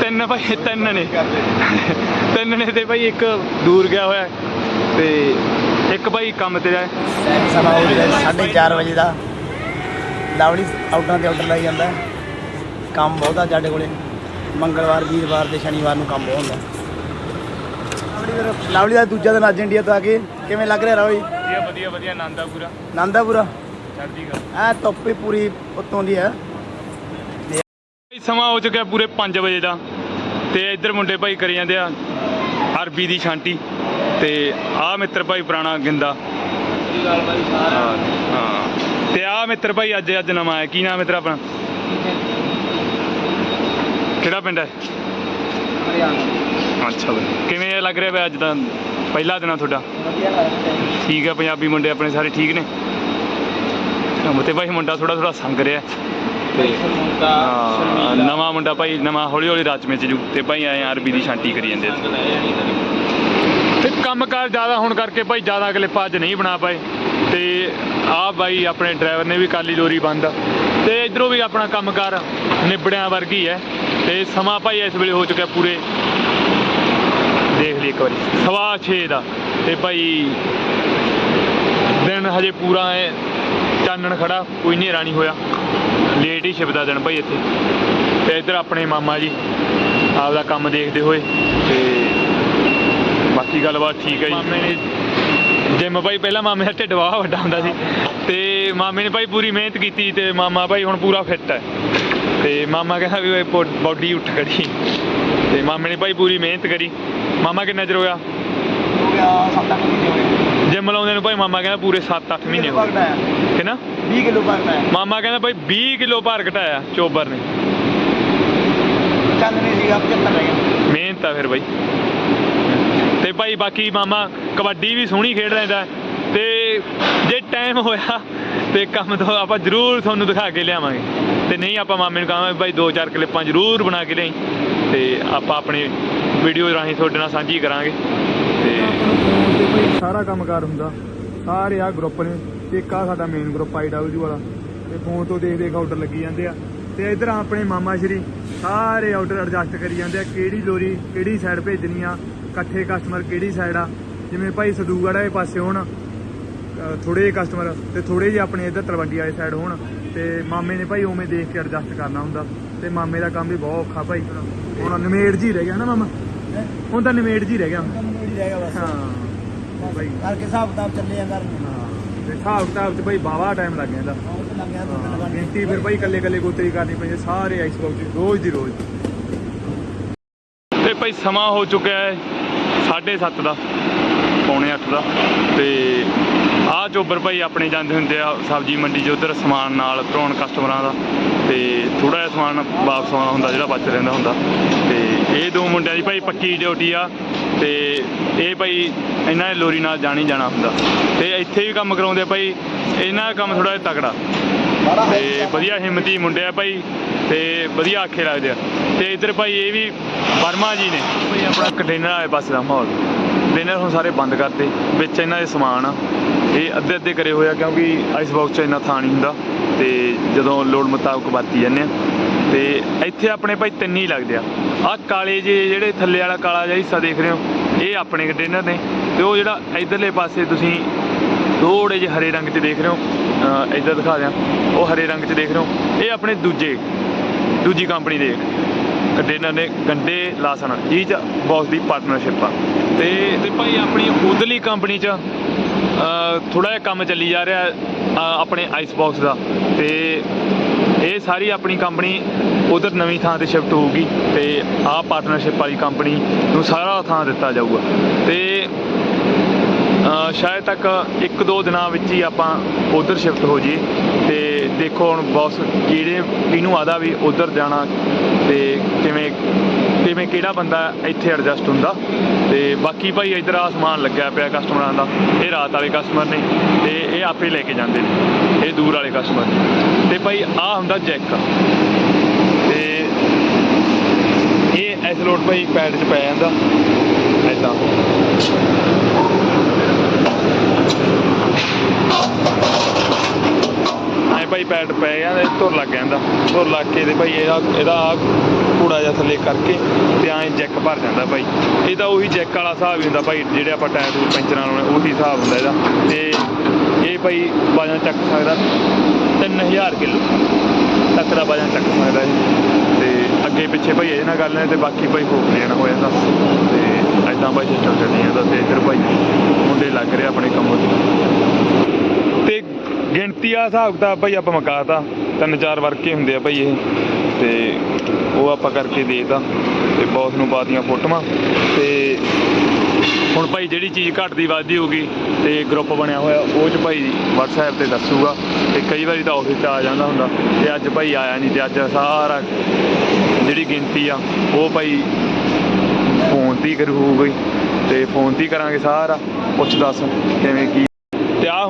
ਤਿੰਨ ਭਾਈ ਤਿੰਨ ਨੇ। ਤਿੰਨ ਨੇ ਤੇ ਭਾਈ ਇੱਕ ਦੂਰ ਗਿਆ ਹੋਇਆ। ਤੇ ਇੱਕ ਭਾਈ ਕੰਮ ਤੇ ਹੈ ਸਮਾਂ ਹੋ ਗਿਆ 4:30 ਵਜੇ ਦਾ। ਲਵਲੀ ਆਊਟਾਂ ਤੇ ਆਊਟਰ ਲਾਈ ਜਾਂਦਾ। ਹੈ। ਕੰਮ ਬਹੁਤ ਸਾਡੇ ਕੋਲੇ। ਮੰਗਲਵਾਰ ਵੀਰਵਾਰ ਤੇ ਸ਼ਨੀਵਾਰ ਨੂੰ ਕੰਮ ਬਹੁਤ ਹੁੰਦਾ। ਲਵਲੀ ਦਾ ਦੂਜਾ ਦਿਨ ਅੱਜ ਇੰਡੀਆ ਤੋਂ ਆ ਕੇ ਕਿਵੇਂ ਲੱਗ ਰਿਹਾ ਰਾਵੀ ਵਧੀਆ ਵਧੀਆ ਵਧੀਆ ਆਨੰਦ ਆ ਪੂਰਾ ਨੰਦਾਪੁਰਾ? ਚੜ੍ਹਦੀ ਗੱਲ ਐ ਧੁੱਪ ਹੀ ਪੂਰੀ ਉੱਤੋਂ ਦੀ ਹੈ ਸਮਾਂ ਹੋ ਚੁੱਕਿਆ ਪੂਰੇ 5 ਵਜੇ ਦਾ। ਤੇ ਇੱਧਰ ਮੁੰਡੇ ਭਾਈ ਕਰੀ ਜਾਂਦੇ ਆ। ਅਰਬੀ ਦੀ ਛਾਂਟੀ। ਤੇ ਆਹ ਮਿੱਤਰ ਭਾਈ ਪੁਰਾਣਾ ਗਿੰਦਾ। ਹਾਂ ਤੇ ਆਹ ਮਿੱਤਰ ਭਾਈ ਅੱਜ ਅੱਜ ਨਵਾਂ ਆਇਆ। ਕੀ ਨਾਮ ਮਿੱਤਰ ਆਪਣਾ? ਕਿਹੜਾ ਪਿੰਡ ਹੈ? ਅੱਛਾ ਬਈ। ਕਿਵੇਂ ਲੱਗ ਰਿਹਾ ਵੇ ਅੱਜ ਦਾ ਪਹਿਲਾ ਦਿਨ ਆ ਤੁਹਾਡਾ? ਠੀਕ ਹੈ ਪੰਜਾਬੀ ਮੁੰਡੇ ਆਪਣੇ ਸਾਰੇ ਠੀਕ ਨੇ? ਤੇ ਭਾਈ ਮੁੰਡਾ ਥੋੜਾ ਥੋੜਾ ਸੰਗ ਰਿਹਾ। ਤੇ ਨਵਾਂ ਮੁੰਡਾ ਭਾਈ, ਨਵਾਂ ਹੌਲੀ ਹੌਲੀ ਰਾਜਮੇ ਚ ਜੂ। ਤੇ ਭਾਈ ਆਏ ਅਰਬੀ ਦੀ ਛਾਂਟੀ ਕਰੀ ਜਾਂਦੇ ਤੇ ਕੰਮਕਾਰ ਜ਼ਿਆਦਾ ਹੋਣ ਕਰਕੇ ਭਾਈ ਜ਼ਿਆਦਾ ਕਲਿੱਪ ਅੱਜ ਨਹੀਂ ਬਣਾ ਪਾਏ। ਤੇ ਆਹ ਬਾਈ ਆਪਣੇ ਡਰਾਈਵਰ ਨੇ ਵੀ ਕਾਲੀ ਲੋਰੀ ਬੰਦ। ਤੇ ਇਧਰੋਂ ਵੀ ਆਪਣਾ ਕੰਮਕਾਰ ਨਿਬੜਿਆਂ ਵਰਗੀ ਹੈ। ਤੇ ਸਮਾਂ ਭਾਈ ਇਸ ਵੇਲੇ ਹੋ ਚੁੱਕਿਆ ਪੂਰੇ ਦੇਖ ਲਈ ਇੱਕ ਵਾਰੀ, ਸਵਾ 6 ਦਾ। ਤੇ ਭਾਈ ਦਿਨ ਹਜੇ ਪੂਰਾ ਹੈ ਚਾਨਣ ਖੜਾ, ਕੋਈ ਹਨੇਰਾ ਨਹੀਂ ਹੋਇਆ। ਲੇਟ ਹੀ ਛਿਪਦਾ ਦਿਨ ਭਾਈ ਇੱਥੇ। ਤੇ ਇੱਧਰ ਆਪਣੇ ਮਾਮਾ ਜੀ, ਆਪਦਾ ਕੰਮ ਦੇਖਦੇ ਹੋਏ, ਤੇ ਬਾਕੀ ਗੱਲਬਾਤ ਠੀਕ ਹੈ ਜੀ। ਮਾਮੇ ਨੇ ਜਿਮ ਭਾਈ ਪਹਿਲਾਂ ਮਾਮੇ ਦਾ ਢਿੱਡ ਵਾਹ ਵੱਡਾ ਹੁੰਦਾ ਸੀ ਤੇ ਮਾਮੇ ਨੇ ਭਾਈ ਪੂਰੀ ਮਿਹਨਤ ਕੀਤੀ ਤੇ ਮਾਮਾ ਭਾਈ ਹੁਣ ਪੂਰਾ ਫਿੱਟ ਹੈ। ਤੇ ਮਾਮਾ ਕਹਿੰਦਾ ਵੀ ਬੋਡੀ ਉੱਠ ਖੜੀ। ਤੇ ਮਾਮੇ ਨੇ ਭਾਈ ਪੂਰੀ ਮਿਹਨਤ ਕਰੀ। ਮਾਮਾ ਕਿੰਨਾ ਚਿਰ ਹੋਇਆ ਹੋ ਗਿਆ 7-8 ਮਹੀਨੇ ਹੋ ਗਏ। ਜਿਮ ਲਾਉਂਦੇ ਨੂੰ ਭਾਈ ਮਾਮਾ ਕਹਿੰਦਾ ਪੂਰੇ 7-8 ਮਹੀਨੇ ਹੋ ਗਏ। ਹੈ ਕਿੰਨਾ? 20 ਕਿਲੋ ਭਰਦਾ ਹੈ ਮਾਮਾ ਕਹਿੰਦਾ ਭਾਈ 20 ਕਿਲੋ ਭਾਰ ਘਟਾਇਆ ਚੋਬਰ ਨੇ। ਚਾਂਦਨੀ ਸੀਗਾ 75 ਰਹਿ ਗਿਆ। ਮਿਹਨਤ ਆ ਫਿਰ ਬਾਈ। ਤੇ ਭਾਈ ਬਾਕੀ ਮਾਮਾ ਕਬੱਡੀ ਵੀ ਸੋਹਣੀ ਖੇਡ ਲੈਂਦਾ ਹੈ। ਤੇ ਜੇ ਟਾਈਮ ਹੋਇਆ ਤੇ ਕੰਮ ਤੋਂ ਆਪਾਂ ਜ਼ਰੂਰ ਤੁਹਾਨੂੰ ਦਿਖਾ ਕੇ ਲਿਆਵਾਂਗੇ। ਤੇ ਨਹੀਂ, ਆਪਾਂ ਮਾਮੇ ਨੂੰ ਕਹਾਂਗੇ ਭਾਈ ਦੋ ਚਾਰ ਕਲਿੱਪਾਂ ਜ਼ਰੂਰ ਬਣਾ ਕੇ ਲਿਆਈ। ਤੇ ਆਪਾਂ ਆਪਣੀ ਵੀਡੀਓ ਰਾਹੀਂ ਤੁਹਾਡੇ ਨਾਲ ਸਾਂਝੀ ਕਰਾਂਗੇ। ਤੇ ਫੋਨ ਤੇ ਭਾਈ ਸਾਰਾ ਕੰਮਕਾਰ ਹੁੰਦਾ। ਸਾਰੇ ਆ ਗਰੁੱਪ ਨੇ। ਇੱਕ ਆ ਸਾਡਾ ਮੇਨ ਗਰੁੱਪ ਆਈਡਬਲਯੂ ਵਾਲਾ। ਤੇ ਫੋਨ ਤੋਂ ਦੇਖ ਦੇਖ ਆਰਡਰ ਲੱਗੀ ਜਾਂਦੇ ਆ। ਤੇ ਇਧਰ ਆਪਣੇ ਮਾਮਾ ਸ਼੍ਰੀ, ਸਾਰੇ ਆਰਡਰ ਐਡਜਸਟ ਕਰੀ ਜਾਂਦੇ ਆ। ਕਿਹੜੀ ਲੋਰੀ, ਕਿਹੜੀ ਸਾਈਡ ਭੇਜਣੀ ਆ? ਇਕੱਠੇ ਕਸਟਮਰ ਕਿਹੜੀ ਸਾਈਡ ਆ? ਜਿਵੇਂ ਭਾਈ ਸਦੂਗੜ ਵਾਲੇ ਪਾਸੇ ਹੋਣ ਥੋੜੇ ਜਿਹੇ ਕਸਟਮਰ ਤੇ ਥੋੜੇ ਜਿਹੇ ਆਪਣੇ ਇਧਰ ਤਲਵੰਡੀ ਵਾਲੇ ਸਾਈਡ ਹੋਣ ਤੇ ਮਾਮੇ ਨੇ ਭਾਈ ਉਵੇਂ ਦੇਖ ਕੇ ਐਡਜਸਟ ਕਰਨਾ ਹੁੰਦਾ ਤੇ ਮਾਮੇ ਦਾ ਕੰਮ ਵੀ ਬਹੁਤ ਔਖਾ ਭਾਈ। ਹੁਣ ਨਿਮੇੜ ਜੀ ਰਹਿ ਗਿਆ ਨਾ ਮਾਮਾ? ਹੁਣ ਤਾਂ ਨਿਮੇੜ ਜੀ ਰਹਿ ਗਿਆ। ਨਹੀਂ ਰਹਿ ਗਿਆ ਬਸ। ਹਾਂ। ਬਾਈ ਕਰਕੇ ਹਿਸਾਬ ਕਿਤਾਬ ਚੱਲੇ ਜਾਂਦਾ ਤੇ ਹਿਸਾਬ ਕਿਤਾਬ ਬਈ ਬਾਵਾ ਟਾਈਮ ਲੱਗ ਜਾਂਦਾ। ਗਿਣਤੀ ਫਿਰ ਬਈ ਕੱਲੇ ਕੱਲੇ ਗੋਤਰੀ ਕਰਨੀ ਪੈਂਦੀ ਹੈ, ਸਾਰੇ ਆਈਸਬੌਕਸ ਦੀ ਰੋਜ਼ ਦੀ ਰੋਜ਼। ਤੇ ਭਾਈ ਸਮਾਂ ਹੋ ਚੁੱਕਿਆ ਹੈ 7:30 ਦਾ, ਪੌਣੇ 8 ਦਾ ਤੇ ਆਹ ਚੋਬਰ ਭਾਈ ਆਪਣੇ ਜਾਂਦੇ ਹੁੰਦੇ ਆ ਸਬਜ਼ੀ ਮੰਡੀ 'ਚ ਉਧਰ ਸਮਾਨ ਨਾਲ ਭਰਾਉਣ ਕਸਟਮਰਾਂ ਦਾ ਤੇ ਥੋੜਾ ਜਿਹਾ ਸਮਾਨ ਵਾਪਸ ਆਉਣਾ ਹੁੰਦਾ ਜਿਹੜਾ ਬਚ ਰਹਿੰਦਾ ਹੁੰਦਾ ਤੇ ਇਹ ਦੋ ਮੁੰਡਿਆਂ ਦੀ ਭਾਈ ਪੱਕੀ ਡਿਊਟੀ ਆ ਤੇ ਇਹ ਭਾਈ ਇਹਨਾਂ ਨੇ ਲੋਰੀ ਨਾਲ ਜਾਣੀ ਜਾਣਾ ਹੁੰਦਾ ਤੇ ਇੱਥੇ ਵੀ ਕੰਮ ਕਰਾਉਂਦੇ ਆ ਭਾਈ, ਇਹਨਾਂ ਦਾ ਕੰਮ ਥੋੜਾ ਜਿਹਾ ਤਕੜਾ ਤੇ ਵਧੀਆ ਹਿੰਮਤੀ ਮੁੰਡੇ ਆ ਭਾਈ ਤੇ ਵਧੀਆ ਆਖੇ ਲੱਗਦੇ ਆ। ਤੇ ਇੱਧਰ ਭਾਈ ਇਹ ਵੀ ਵਰਮਾ ਜੀ ਨੇ। ਭਾਈ ਆਪਣਾ ਕੰਟੇਨਰ ਵਾਲੇ ਪਾਸੇ ਦਾ ਮਾਹੌਲ। ਕੰਟੇਨਰ ਹੁਣ ਸਾਰੇ ਬੰਦ ਕਰਤੇ। ਵਿੱਚ ਇਹਨਾਂ ਦੇ ਸਮਾਨ ਆ। ਇਹ ਅੱਧੇ ਅੱਧੇ ਕਰੇ ਹੋਏ ਆ ਕਿਉਂਕਿ ਆਈਸ ਬਾਕਸ 'ਚ ਇੰਨਾ ਥਾਂ ਨਹੀਂ ਹੁੰਦਾ। ਤੇ ਜਦੋਂ ਲੋੜ ਮੁਤਾਬਕ ਵਰਤੀ ਜਾਂਦੇ ਆ। ਤੇ ਇੱਥੇ ਆਪਣੇ ਭਾਈ ਤਿੰਨ ਹੀ ਲੱਗਦੇ ਆ। ਆਹ ਕਾਲੇ ਜੇ ਜਿਹੜੇ ਥੱਲੇ ਵਾਲਾ ਕਾਲਾ ਜਿਹਾ ਹਿੱਸਾ ਦੇਖ ਰਹੇ ਹੋ, ਇਹ ਆਪਣੇ ਕੰਟੇਨਰ ਨੇ। ਤੇ ਉਹ ਜਿਹੜਾ ਇਧਰਲੇ ਪਾਸੇ ਤੁਸੀਂ ਥੋੜੇ ਜਿਹੇ ਹਰੇ ਰੰਗ 'ਚ ਦੇਖ ਰਹੇ ਹੋ, ਅਹ ਇੱਧਰ ਦਿਖਾ ਦਿਆਂ। ਉਹ ਹਰੇ ਰੰਗ 'ਚ ਦੇਖ ਰਹੇ ਹੋ। ਇਹ ਆਪਣੇ ਦੂਜੇ। ਦੂਜੀ ਕੰਪਨੀ ਦੇ ਕੰਟੇਨਰ ਨੇ ਗੰਡੇ ਲਾਸਣ ਇਹ ਚ ਬੌਸ ਦੀ ਪਾਰਟਨਰਸ਼ਿਪ ਆ। ਤੇ ਤੇ ਭਾਈ ਆਪਣੀ ਉਧਰਲੀ ਕੰਪਨੀ 'ਚ ਥੋੜਾ ਜਿਹਾ ਕੰਮ ਚੱਲੀ ਜਾ ਰਿਹਾ ਆਪਣੇ ਆਈਸ ਬਾਕਸ ਦਾ। ਤੇ ਇਹ ਸਾਰੀ ਆਪਣੀ ਕੰਪਨੀ ਉਧਰ ਨਵੀਂ ਥਾਂ ਤੇ ਸ਼ਿਫਟ ਹੋਊਗੀ ਤੇ ਆਹ ਪਾਰਟਨਰਸ਼ਿਪ ਵਾਲੀ ਕੰਪਨੀ ਨੂੰ ਸਾਰਾ ਥਾਂ ਦਿੱਤਾ ਜਾਊਗਾ। ਤੇ ਸ਼ਾਇਦ ਤੱਕ ਇੱਕ ਦੋ ਦਿਨਾਂ ਵਿੱਚ ਹੀ ਆਪਾਂ ਉਧਰ ਸ਼ਿਫਟ ਹੋ ਜਾਈਏ। ਦੇਖੋ ਹੁਣ ਬੌਸ ਕਿਹੜੇ ਕਿਹਨੂੰ ਆਦਾ ਵੀ ਉਧਰ ਜਾਣਾ ਤੇ ਕਿਵੇਂ ਕਿਵੇਂ ਕਿਹੜਾ ਬੰਦਾ ਇੱਥੇ ਐਡਜਸਟ ਹੁੰਦਾ। ਤੇ ਬਾਕੀ ਭਾਈ ਇੱਧਰ ਆ ਸਮਾਨ ਲੱਗਿਆ ਪਿਆ ਕਸਟਮਰਾਂ ਦਾ, ਇਹ ਰਾਤ ਵਾਲੇ ਕਸਟਮਰ ਨੇ ਤੇ ਇਹ ਆਪੇ ਲੈ ਕੇ ਜਾਂਦੇ ਨੇ, ਇਹ ਦੂਰ ਵਾਲੇ ਕਸਟਮਰ ਨੇ। ਤੇ ਭਾਈ ਆ ਹੁੰਦਾ ਜੈਕ ਤੇ ਇਹ ਐਸ ਲੋਡ ਭਾਈ ਪੈਡ 'ਚ ਪੈ ਜਾਂਦਾ। ਐਦਾਂ ਭਾਈ ਪੈਡ ਪੈ ਗਿਆ ਤੇ ਧੁਰ ਲੱਗ ਜਾਂਦਾ। ਧੁਰ ਲੱਗ ਕੇ ਤੇ ਭਾਈ ਇਹਦਾ ਇਹਦਾ ਕੂੜਾ ਜਿਹਾ ਥੱਲੇ ਕਰਕੇ ਤੇ ਐਂ ਜੈਕ ਭਰ ਜਾਂਦਾ ਭਾਈ ਇਹ ਤਾਂ ਉਹੀ ਜੈਕ ਵਾਲਾ ਹਿਸਾਬ ਹੀ ਹੁੰਦਾ ਭਾਈ ਜਿਹੜੇ ਆਪਾਂ ਟਾਇਰ ਟੂਰ ਪੈਂਚਰਾਂ ਲਾਉਣੇ, ਉਹੀ ਹਿਸਾਬ ਹੁੰਦਾ ਇਹਦਾ। ਤੇ ਇਹ ਭਾਈ ਵਜਨ ਚੱਕ ਸਕਦਾ 3000 ਕਿਲੋ ਤੱਕ ਦਾ ਵਜਨ ਚੱਕ ਸਕਦਾ ਇਹ ਤੇ ਅੱਗੇ ਪਿੱਛੇ ਭਾਈ ਇਹਦੇ ਨਾਲ ਗੱਲ ਹੈ ਤੇ ਬਾਕੀ ਭਾਈ ਹੋਕ ਲੈਣਾ ਹੋ ਜਾਂਦਾ ਤੇ ਐਦਾਂ ਭਾਈ ਸਿਸਟਮ ਚੱਲੀ ਜਾਂਦਾ ਤੇ ਫਿਰ ਭਾਈ ਮੁੰਡੇ ਲੱਗ ਰਿਹਾ ਆਪਣੇ ਕੰਮ ਤੇ। ਗਿਣਤੀ ਆ ਹਿਸਾਬ ਕਿਤਾਬ ਭਾਈ ਆਪਾਂ ਮਕਾਤਾ। ਤਿੰਨ ਚਾਰ ਵਰਕੇ ਹੁੰਦੇ ਆ ਭਾਈ ਇਹ। ਤੇ ਉਹ ਆਪਾਂ ਕਰਕੇ ਦੇਤਾ। ਤੇ ਬੌਸ ਨੂੰ ਪਾਤੀਆਂ ਫੋਟੋਆਂ। ਤੇ ਹੁਣ ਭਾਈ ਜਿਹੜੀ ਚੀਜ਼ ਘਟਦੀ ਵੱਧਦੀ ਹੋਊਗੀ ਤੇ ਗਰੁੱਪ ਬਣਿਆ ਹੋਇਆ, ਉਹ ਚ ਭਾਈ WhatsApp ਤੇ ਦੱਸੂਗਾ। ਤੇ ਕਈ ਵਾਰੀ ਤਾਂ ਆਫਿਸ ਚ ਆ ਜਾਂਦਾ ਹੁੰਦਾ। ਤੇ ਅੱਜ ਭਾਈ ਆਇਆ ਨਹੀਂ ਤੇ ਅੱਜ ਸਾਰਾ ਜਿਹੜੀ ਗਿਣਤੀ ਆ, ਉਹ ਭਾਈ ਫੋਨ ਤੇ ਹੀ ਕਰੂਗੀ। ਤੇ ਫੋਨ ਤੇ ਹੀ ਕਰਾਂਗੇ ਸਾਰਾ। ਪੁੱਛ ਦੱਸ ਕਿਵੇਂ ਕੀ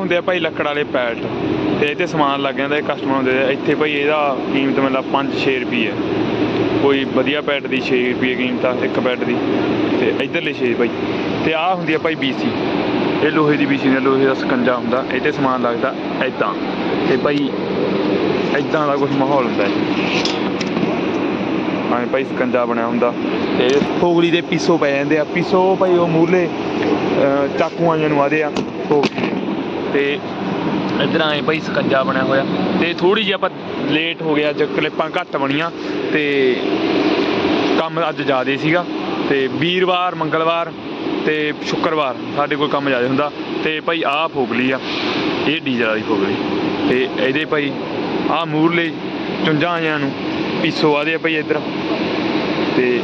ਹੁੰਦੇ ਆ ਭਾਈ ਲੱਕੜ ਵਾਲੇ ਪੈਲਟ। ਤੇ ਇਹ ਤੇ ਸਮਾਨ ਲੱਗ ਜਾਂਦਾ, ਇਹ ਕਸਟਮਰ ਹੁੰਦੇ ਆ। ਇੱਥੇ ਭਾਈ ਇਹਦਾ ਕੀਮਤ ਮਤਲਬ 5-6 ਰੁਪਏ ਕੋਈ ਵਧੀਆ ਪੈਟ ਦੀ 6 ਰੁਪਏ ਕੀਮਤ ਆ, ਇੱਕ ਪੈਟ ਦੀ। ਤੇ ਇਧਰਲੇ 6 ਭਾਈ। ਤੇ ਆ ਹੁੰਦੀ ਆ ਭਾਈ BC ਇਹ ਲੋਹੇ ਦੀ BC ਨੇ ਲੋਹੇ ਦਾ ਸਕੰਜਾ ਹੁੰਦਾ। ਇਹ ਤੇ ਸਮਾਨ ਲੱਗਦਾ ਐਦਾਂ ਤੇ ਭਾਈ ਐਦਾਂ ਦਾ ਕੁਝ ਮਾਹੌਲ ਹੁੰਦਾ ਹੈ ਐਂ ਭਾਈ ਸਕੰਜਾ ਬਣਿਆ ਹੁੰਦਾ। ਤੇ ਫੋਗਲੀ ਦੇ ਪੀਸੋ ਪੈ ਜਾਂਦੇ ਆ। ਪੀਸੋ ਭਾਈ ਉਹ ਮੂਲੇ ਚਾਕੂਆਂ ਜਿਹੇ ਨੂੰ ਆਦੇ ਆ। ਫੋਗਲੀ ਤੇ ਇਧਰ ਆਏ ਭਾਈ ਸਕੰਜਾ ਬਣਿਆ ਹੋਇਆ ਤੇ ਥੋੜੀ ਜਿਹੀ ਆਪਾਂ ਲੇਟ ਹੋ ਗਿਆ ਅੱਜ ਕਲਿੱਪਾਂ ਘੱਟ ਬਣੀਆਂ ਤੇ ਕੰਮ ਅੱਜ ਜ਼ਿਆਦਾ ਸੀਗਾ ਤੇ ਵੀਰਵਾਰ, ਮੰਗਲਵਾਰ ਤੇ ਸ਼ੁੱਕਰਵਾਰ ਸਾਡੇ ਕੋਲ ਕੰਮ ਜ਼ਿਆਦਾ ਹੁੰਦਾ ਤੇ ਭਾਈ ਆਹ ਫੋਗਲੀ ਆ, ਇਹ ਡੀਜ਼ਲ ਵਾਲੀ ਫੋਗਲੀ ਤੇ ਇਹਦੇ ਭਾਈ ਆਹ ਮੂਰਲੇ ਚੁੰਝਾਂ ਆਇਆਂ ਨੂੰ ਪੀਸੋ ਆਦੇ ਆ ਭਾਈ ਇੱਧਰ ਤੇ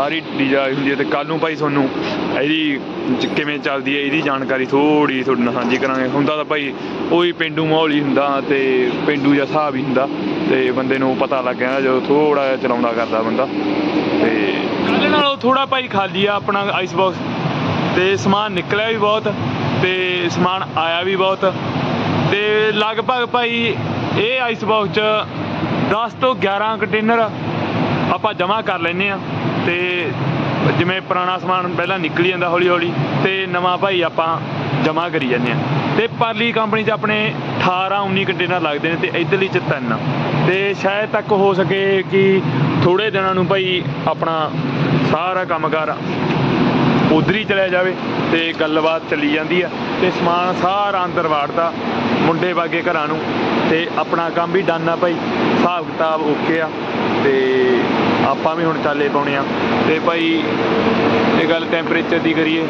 ਸਾਰੀ ਡੀਜ਼ਲ ਵਾਲੀ ਹੁੰਦੀ ਹੈ ਤੇ ਕੱਲ ਨੂੰ ਭਾਈ ਤੁਹਾਨੂੰ ਇਹਦੀ ਕਿਵੇਂ ਚੱਲਦੀ ਹੈ, ਇਹਦੀ ਜਾਣਕਾਰੀ ਥੋੜੀ ਤੁਹਾਡੇ ਨਾਲ ਸਾਂਝੀ ਕਰਾਂਗੇ। ਹੁੰਦਾ ਤਾਂ ਭਾਈ ਉਹੀ ਪਿੰਡੂ ਮਾਹੌਲ ਹੀ ਹੁੰਦਾ ਤੇ ਪਿੰਡੂ ਜਿਹਾ ਹਿਸਾਬ ਹੀ ਹੁੰਦਾ ਤੇ ਬੰਦੇ ਨੂੰ ਪਤਾ ਲੱਗ ਜਾਂਦਾ ਜਦੋਂ ਥੋੜਾ ਜਿਹਾ ਚਲਾਉਂਦਾ ਕਰਦਾ ਬੰਦਾ ਤੇ ਕੱਲ ਨਾਲੋਂ ਥੋੜਾ ਭਾਈ ਖਾਲੀ ਆ ਆਪਣਾ ਆਈਸ ਬਾਕਸ ਤੇ ਸਮਾਨ ਨਿਕਲਿਆ ਵੀ ਬਹੁਤ ਤੇ ਸਮਾਨ ਆਇਆ ਵੀ ਬਹੁਤ ਤੇ ਲਗਭਗ ਭਾਈ ਇਹ ਆਈਸ ਬਾਕਸ ਚ 10 ਤੋਂ 11 ਕੰਟੇਨਰ ਆਪਾਂ ਜਮ੍ਹਾਂ ਕਰ ਲੈਨੇ ਆ ਤੇ ਜਿਵੇਂ ਪੁਰਾਣਾ ਸਮਾਨ ਪਹਿਲਾਂ ਨਿਕਲੀ ਜਾਂਦਾ ਹੌਲੀ ਹੌਲੀ, ਤੇ ਨਵਾਂ ਭਾਈ ਆਪਾਂ ਜਮ੍ਹਾਂ ਕਰੀ ਜਾਂਦੇ ਆ ਤੇ ਪਰਲੀ ਕੰਪਨੀ 'ਚ ਆਪਣੇ 18 19 ਕੰਟੇਨਰ ਲੱਗਦੇ ਨੇ ਤੇ ਇਧਰਲੀ 'ਚ ਤਿੰਨ। ਤੇ ਸ਼ਾਇਦ ਤੱਕ ਹੋ ਸਕੇ ਕਿ ਥੋੜੇ ਦਿਨਾਂ ਨੂੰ ਭਾਈ ਆਪਣਾ ਸਾਰਾ ਕੰਮਕਾਰ ਉਧਰ ਹੀ ਚਲਿਆ ਜਾਵੇ ਤੇ ਗੱਲਬਾਤ ਚੱਲੀ ਜਾਂਦੀ ਆ ਤੇ ਸਮਾਨ ਸਾਰਾ ਅੰਦਰ ਵਾੜਦਾ ਮੁੰਡੇ ਵਾਗੇ ਘਰਾਂ ਨੂੰ ਤੇ ਆਪਣਾ ਕੰਮ ਵੀ ਡਨ ਆ ਭਾਈ ਹਿਸਾਬ ਕਿਤਾਬ ਓਕੇ ਆ ਤੇ ਆਪਾਂ ਵੀ ਹੁਣ ਚਾਲੇ ਪਾਉਣੇ ਆ। ਤੇ ਭਾਈ, ਇਹ ਗੱਲ ਟੈਂਪਰੇਚਰ ਦੀ ਕਰੀਏ,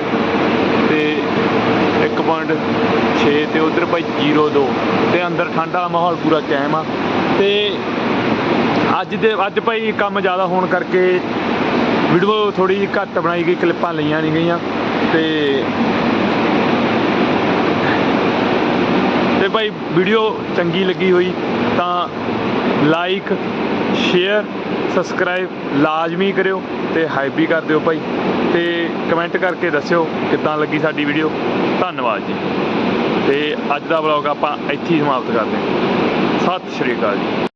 ਤੇ 1.6 ਤੇ ਉਧਰ ਭਾਈ 0.2 ਤੇ ਅੰਦਰ ਠੰਡ ਵਾਲਾ ਮਾਹੌਲ ਪੂਰਾ ਕਾਇਮ ਆ। ਤੇ ਅੱਜ ਦੇ, ਅੱਜ ਭਾਈ ਕੰਮ ਜ਼ਿਆਦਾ ਹੋਣ ਕਰਕੇ ਵੀਡੀਓ ਥੋੜੀ ਜਿਹੀ ਘੱਟ ਬਣਾਈ ਗਈ ਕਲਿੱਪਾਂ ਲਈਆਂ ਨਹੀਂ ਗਈਆਂ। ਤੇ ਤੇ ਭਾਈ ਵੀਡੀਓ ਚੰਗੀ ਲੱਗੀ ਹੋਈ ਤਾਂ ਲਾਈਕ ਸ਼ੇਅਰ ਸਬਸਕ੍ਰਾਈਬ ਲਾਜ਼ਮੀ ਕਰਿਓ ਤੇ ਹਾਈਪ ਵੀ ਕਰ ਦਿਓ ਭਾਈ ਤੇ ਕਮੈਂਟ ਕਰਕੇ ਦੱਸਿਓ ਕਿੱਦਾਂ ਲੱਗੀ ਸਾਡੀ ਵੀਡੀਓ ਧੰਨਵਾਦ ਜੀ। ਤੇ ਅੱਜ ਦਾ ਵਲੌਗ ਆਪਾਂ ਇੱਥੇ ਹੀ ਸਮਾਪਤ ਕਰਦੇ ਹਾਂ। ਸਤਿ ਸ਼੍ਰੀ ਅਕਾਲ ਜੀ।